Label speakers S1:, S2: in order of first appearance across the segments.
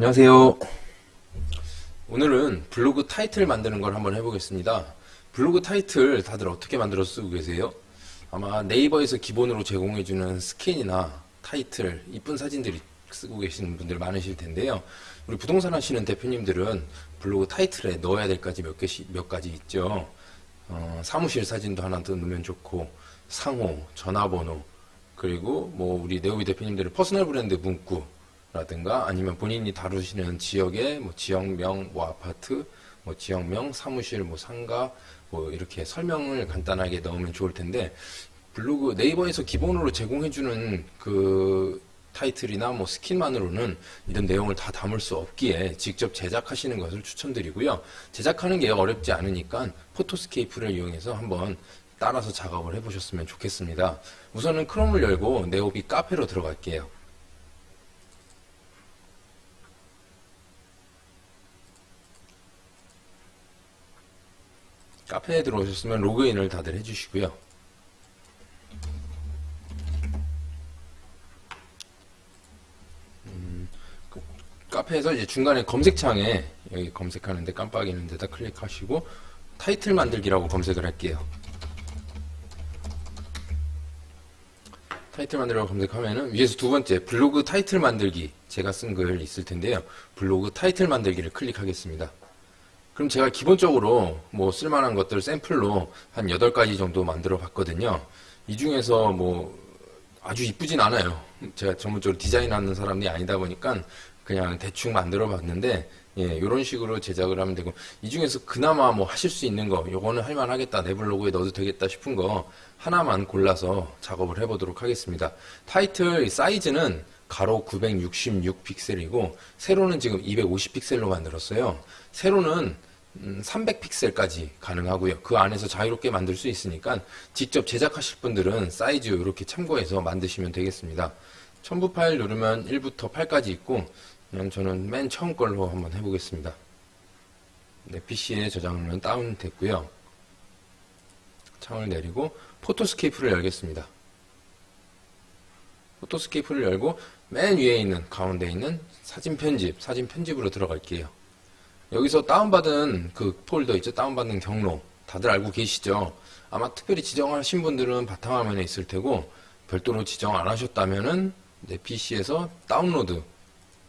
S1: 안녕하세요. 오늘은 블로그 타이틀 만드는 걸 한번 해보겠습니다. 블로그 타이틀 다들 어떻게 만들어 쓰고 계세요? 아마 네이버에서 기본으로 제공해주는 스캔이나 타이틀, 이쁜 사진들이 쓰고 계시는 분들 많으실 텐데요. 우리 부동산 하시는 대표님들은 블로그 타이틀에 넣어야 될 가지 몇 개씩, 몇 가지 있죠. 어, 사무실 사진도 하나 더 넣으면 좋고, 상호, 전화번호, 그리고 뭐 우리 네오비 대표님들은 퍼스널 브랜드 문구 라든가 아니면 본인이 다루시는 지역의 뭐 지역명, 뭐 아파트, 뭐 지역명, 사무실, 뭐 상가, 뭐 이렇게 설명을 간단하게 넣으면 좋을 텐데 블로그 네이버에서 기본으로 제공해주는 그 타이틀이나 뭐 스킨만으로는 이런 내용을 다 담을 수 없기에 직접 제작하시는 것을 추천드리고요. 제작하는 게 어렵지 않으니까 포토스케이프를 이용해서 한번 따라서 작업을 해보셨으면 좋겠습니다. 우선은 크롬을 열고 네오비 카페로 들어갈게요. 카페에 들어오셨으면 로그인을 다들 해주시고요. 음, 그 카페에서 이제 중간에 검색창에 여기 검색하는데 깜빡이는 데다 클릭하시고 타이틀 만들기라고 검색을 할게요. 타이틀 만들라고 검색하면은 위에서 두 번째 블로그 타이틀 만들기 제가 쓴 글 있을 텐데요. 블로그 타이틀 만들기를 클릭하겠습니다. 그럼 제가 기본적으로 뭐 쓸만한 것들 샘플로 한 8가지 정도 만들어 봤거든요. 이 중에서 뭐 아주 이쁘진 않아요. 제가 전문적으로 디자인하는 사람이 아니다 보니까 그냥 대충 만들어 봤는데 예, 이런 식으로 제작을 하면 되고 이 중에서 그나마 뭐 하실 수 있는 거 요거는 할 만하겠다 내 블로그에 넣어도 되겠다 싶은 거 하나만 골라서 작업을 해보도록 하겠습니다. 타이틀 사이즈는 가로 966 픽셀이고 세로는 지금 250 픽셀로 만들었어요. 세로는 300 픽셀까지 가능하고요. 그 안에서 자유롭게 만들 수 있으니까 직접 제작하실 분들은 사이즈 이렇게 참고해서 만드시면 되겠습니다. 첨부 파일 누르면 1부터 8까지 있고 그냥 저는 맨 처음 걸로 한번 해보겠습니다. 내 PC에 저장하면 다운됐고요. 창을 내리고 포토스케이프를 열겠습니다. 포토스케이프를 열고 맨 위에 있는 가운데 있는 사진 편집, 사진 편집으로 들어갈게요. 여기서 다운받은 그 폴더 있죠? 다운받는 경로. 다들 알고 계시죠? 아마 특별히 지정하신 분들은 바탕화면에 있을 테고 별도로 지정 안 하셨다면은 내 PC에서 다운로드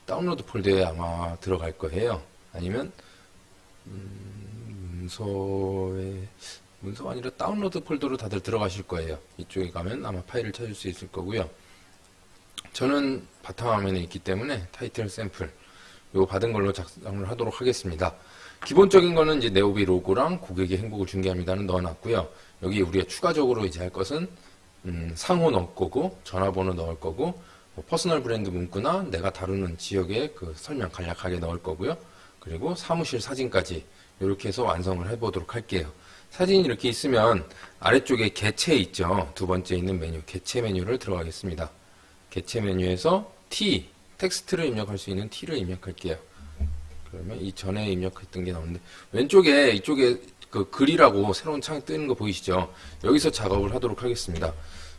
S1: 다운로드 폴더에 아마 들어갈 거예요. 아니면 음, 문서에 문서가 아니라 다운로드 폴더로 다들 들어가실 거예요. 이쪽에 가면 아마 파일을 찾을 수 있을 거고요. 저는 바탕화면에 있기 때문에 타이틀 샘플 요 받은 걸로 작성을 하도록 하겠습니다. 기본적인 거는 이제 네오비 로고랑 고객의 행복을 중개합니다는 넣어놨고요. 여기 우리가 추가적으로 이제 할 것은 음, 상호 넣을 거고 전화번호 넣을 거고 뭐 퍼스널 브랜드 문구나 내가 다루는 지역의 그 설명 간략하게 넣을 거고요. 그리고 사무실 사진까지 이렇게 해서 완성을 해보도록 할게요. 사진이 이렇게 있으면 아래쪽에 개체 있죠. 두 번째 있는 메뉴 개체 메뉴를 들어가겠습니다. 개체 메뉴에서 T 텍스트를 입력할 수 있는 T를 입력할게요. 그러면 이 전에 입력했던 게 나오는데 왼쪽에 이쪽에 그 글이라고 새로운 창이 뜨는 거 보이시죠? 여기서 작업을 하도록 하겠습니다.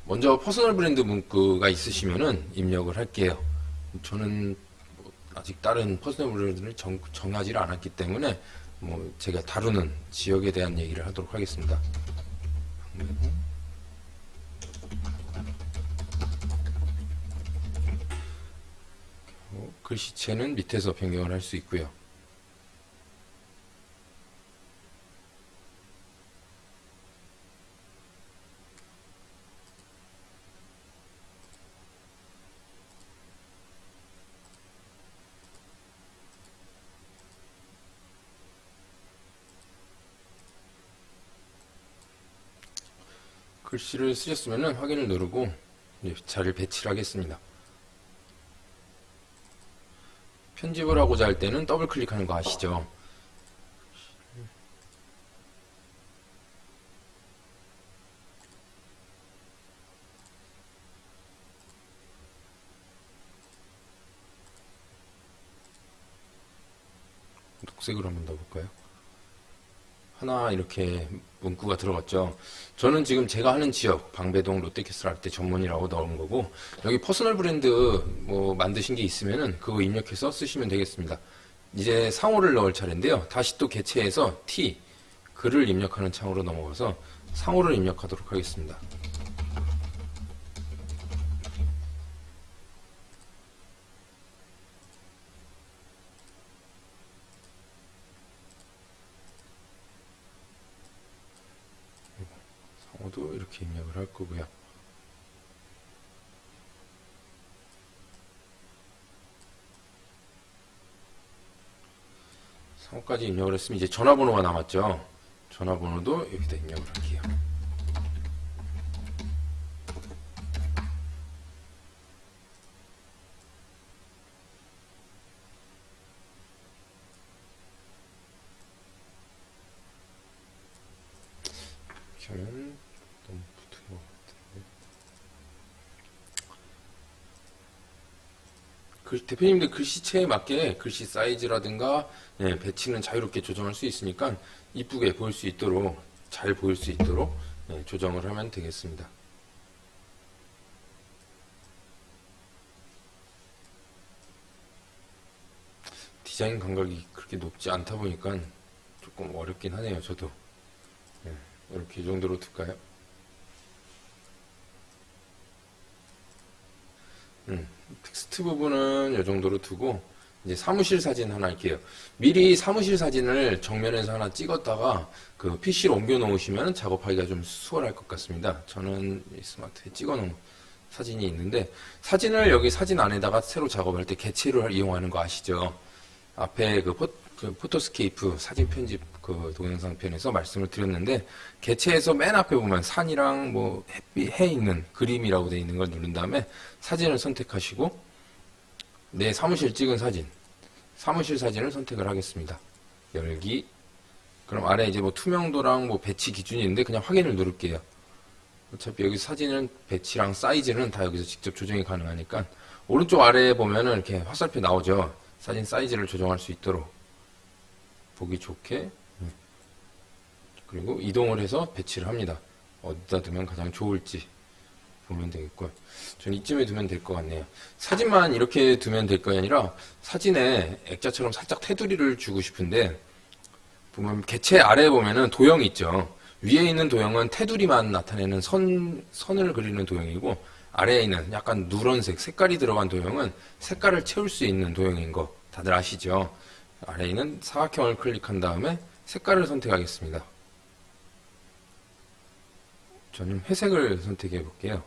S1: 먼저 퍼스널 브랜드 문구가 있으시면은 입력을 할게요. 저는 뭐 아직 다른 퍼스널 브랜드를 정, 정하지 않았기 때문에 뭐 제가 다루는 지역에 대한 얘기를 하도록 하겠습니다. 글씨체는 밑에서 변경을 할 수 있고요. 글씨를 쓰셨으면 확인을 누르고 자리를 배치를 하겠습니다. 편집을 하고자 할 때는 더블 클릭하는 거 아시죠? 녹색으로 한번 넣어볼까요? 하나 이렇게 문구가 들어갔죠. 저는 지금 제가 하는 지역 방배동 롯데캐슬 할 때 전문이라고 넣은 거고 여기 퍼스널 브랜드 뭐 만드신 게 있으면은 그거 입력해서 쓰시면 되겠습니다. 이제 상호를 넣을 차례인데요. 다시 또 개체해서 T 글을 입력하는 창으로 넘어가서 상호를 입력하도록 하겠습니다. 상호도 이렇게 입력을 할 거고요. 상호까지 입력을 했으면 이제 전화번호가 남았죠. 전화번호도 여기다 입력을 할게요. 이렇게 하면 너무 붙은 것 같은데. 글, 대표님들 글씨체에 맞게 글씨 사이즈라든가 예, 배치는 자유롭게 조정할 수 있으니까 이쁘게 보일 수 있도록 잘 보일 수 있도록 예, 조정을 하면 되겠습니다. 디자인 감각이 그렇게 높지 않다 보니까 조금 어렵긴 하네요. 저도 예, 이렇게 이 정도로 둘까요? 음, 텍스트 부분은 이 정도로 두고 이제 사무실 사진 하나 할게요. 미리 사무실 사진을 정면에서 하나 찍었다가 그 PC로 옮겨 놓으시면 작업하기가 좀 수월할 것 같습니다. 저는 이 스마트에 찍어 놓은 사진이 있는데 사진을 여기 사진 안에다가 새로 작업할 때 개체를 이용하는 거 아시죠? 앞에 그, 포, 그 포토스케이프 사진 편집 그 동영상 편에서 말씀을 드렸는데 개체에서 맨 앞에 보면 산이랑 뭐 햇빛 해 있는 그림이라고 되어 있는 걸 누른 다음에 사진을 선택하시고 내 사무실 찍은 사진 사무실 사진을 선택을 하겠습니다. 열기 그럼 아래 이제 뭐 투명도랑 뭐 배치 기준이 있는데 그냥 확인을 누를게요. 어차피 여기 사진은 배치랑 사이즈는 다 여기서 직접 조정이 가능하니까 오른쪽 아래에 보면은 이렇게 화살표 나오죠. 사진 사이즈를 조정할 수 있도록 보기 좋게 음. 그리고 이동을 해서 배치를 합니다. 어디다 두면 가장 좋을지 보면 되겠고요. 전 이쯤에 두면 될 것 같네요. 사진만 이렇게 두면 될거 아니라 사진에 액자처럼 살짝 테두리를 주고 싶은데 보면 개체 아래에 보면은 도형이 있죠. 위에 있는 도형은 테두리만 나타내는 선, 선을 그리는 도형이고 아래에 있는 약간 누런색 색깔이 들어간 도형은 색깔을 채울 수 있는 도형인 거 다들 아시죠? 아래에 있는 사각형을 클릭한 다음에 색깔을 선택하겠습니다. 저는 회색을 선택해 볼게요.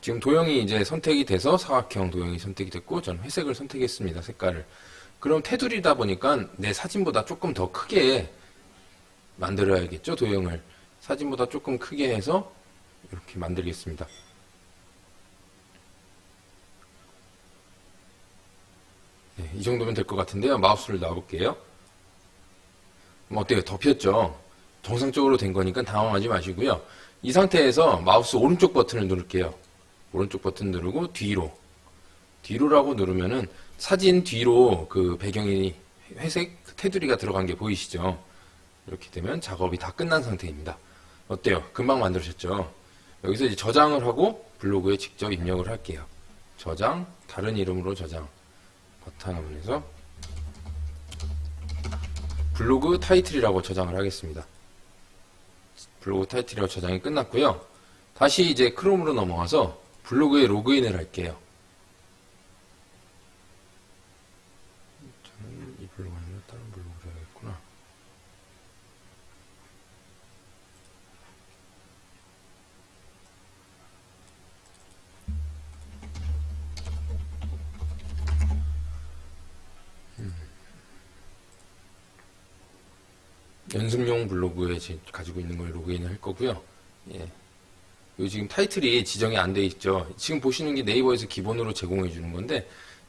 S1: 지금 도형이 이제 선택이 돼서 사각형 도형이 선택이 됐고 저는 회색을 선택했습니다. 색깔을. 그럼 테두리다 보니까 내 사진보다 조금 더 크게 만들어야겠죠, 도형을. 사진보다 조금 크게 해서 이렇게 만들겠습니다. 네, 이 정도면 될 것 같은데요. 마우스를 놔볼게요. 뭐 어때요? 덮였죠? 정상적으로 된 거니까 당황하지 마시고요. 이 상태에서 마우스 오른쪽 버튼을 누를게요. 오른쪽 버튼 누르고 뒤로. 뒤로라고 누르면은 사진 뒤로 그 배경이 회색 테두리가 들어간 게 보이시죠? 이렇게 되면 작업이 다 끝난 상태입니다. 어때요? 금방 만들으셨죠? 여기서 이제 저장을 하고 블로그에 직접 입력을 할게요. 저장, 다른 이름으로 저장. 바탕화면에서 블로그 타이틀이라고 저장을 하겠습니다. 블로그 타이틀이라고 저장이 끝났고요. 다시 이제 크롬으로 넘어가서 블로그에 로그인을 할게요. 저는 이 블로그 아니라 다른 블로그로 해야겠구나. 연습용 블로그에 가지고 있는 걸 로그인을 할 거고요. 예. 요 지금 타이틀이 지정이 안 돼 있죠. 지금 보시는 게 네이버에서 기본으로 제공해 주는 건데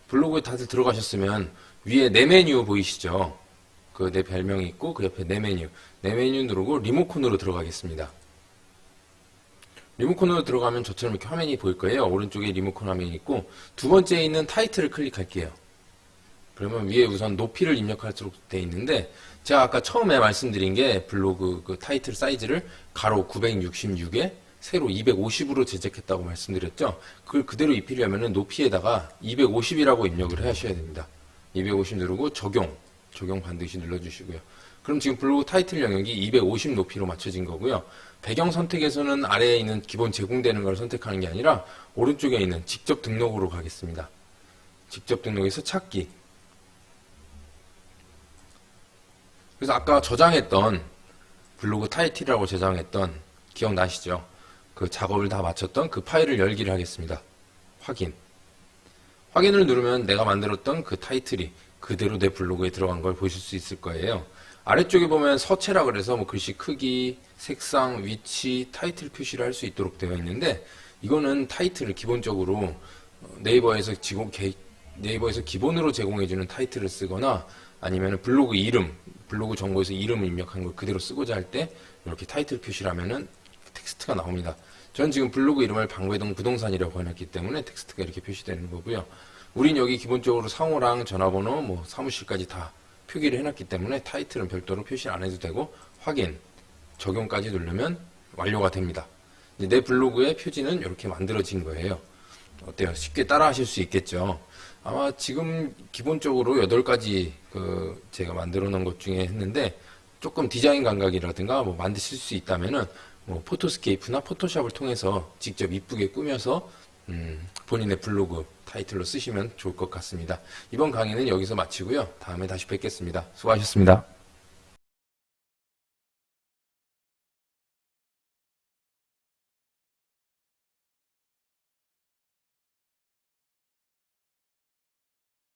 S1: 블로그에 다들 들어가셨으면 위에 내 메뉴 보이시죠? 그 내 별명이 있고 그 옆에 내 메뉴. 내 메뉴 누르고 리모컨으로 들어가겠습니다. 리모컨으로 들어가면 저처럼 이렇게 화면이 보일 거예요. 오른쪽에 리모컨 화면이 있고 두 번째에 있는 타이틀을 클릭할게요. 그러면 위에 우선 높이를 입력할수록 돼 있는데 제가 아까 처음에 말씀드린 게 블로그 그 타이틀 사이즈를 가로 966에 세로 250으로 제작했다고 말씀드렸죠. 그걸 그대로 입히려면 높이에다가 250이라고 입력을 하셔야 됩니다. 250 누르고 적용, 적용 반드시 눌러주시고요. 그럼 지금 블로그 타이틀 영역이 250 높이로 맞춰진 거고요. 배경 선택에서는 아래에 있는 기본 제공되는 걸 선택하는 게 아니라 오른쪽에 있는 직접 등록으로 가겠습니다. 직접 등록에서 찾기. 그래서 아까 저장했던 블로그 타이틀이라고 저장했던 기억나시죠? 그 작업을 다 마쳤던 그 파일을 열기를 하겠습니다. 확인. 확인을 누르면 내가 만들었던 그 타이틀이 그대로 내 블로그에 들어간 걸 보실 수 있을 거예요. 아래쪽에 보면 서체라 그래서 뭐 글씨 크기, 색상, 위치, 타이틀 표시를 할 수 있도록 되어 있는데 이거는 타이틀을 기본적으로 네이버에서 지금 개- 네이버에서 기본으로 제공해주는 타이틀을 쓰거나 아니면 블로그 이름, 블로그 정보에서 이름을 입력한 걸 그대로 쓰고자 할 때 이렇게 타이틀 표시를 하면은 텍스트가 나옵니다. 저는 지금 블로그 이름을 방배동 부동산이라고 해놨기 때문에 텍스트가 이렇게 표시되는 거고요. 우린 여기 기본적으로 상호랑 전화번호, 뭐 사무실까지 다 표기를 해놨기 때문에 타이틀은 별도로 표시 안 해도 되고 확인, 적용까지 누르면 완료가 됩니다. 내 블로그의 표지는 이렇게 만들어진 거예요. 어때요? 쉽게 따라 하실 수 있겠죠? 아마 지금 기본적으로 8가지 그 제가 만들어 놓은 것 중에 했는데 조금 디자인 감각이라든가 뭐 만드실 수 있다면은 뭐 포토스케이프나 포토샵을 통해서 직접 이쁘게 꾸며서 음, 본인의 블로그 타이틀로 쓰시면 좋을 것 같습니다. 이번 강의는 여기서 마치고요. 다음에 다시 뵙겠습니다. 수고하셨습니다.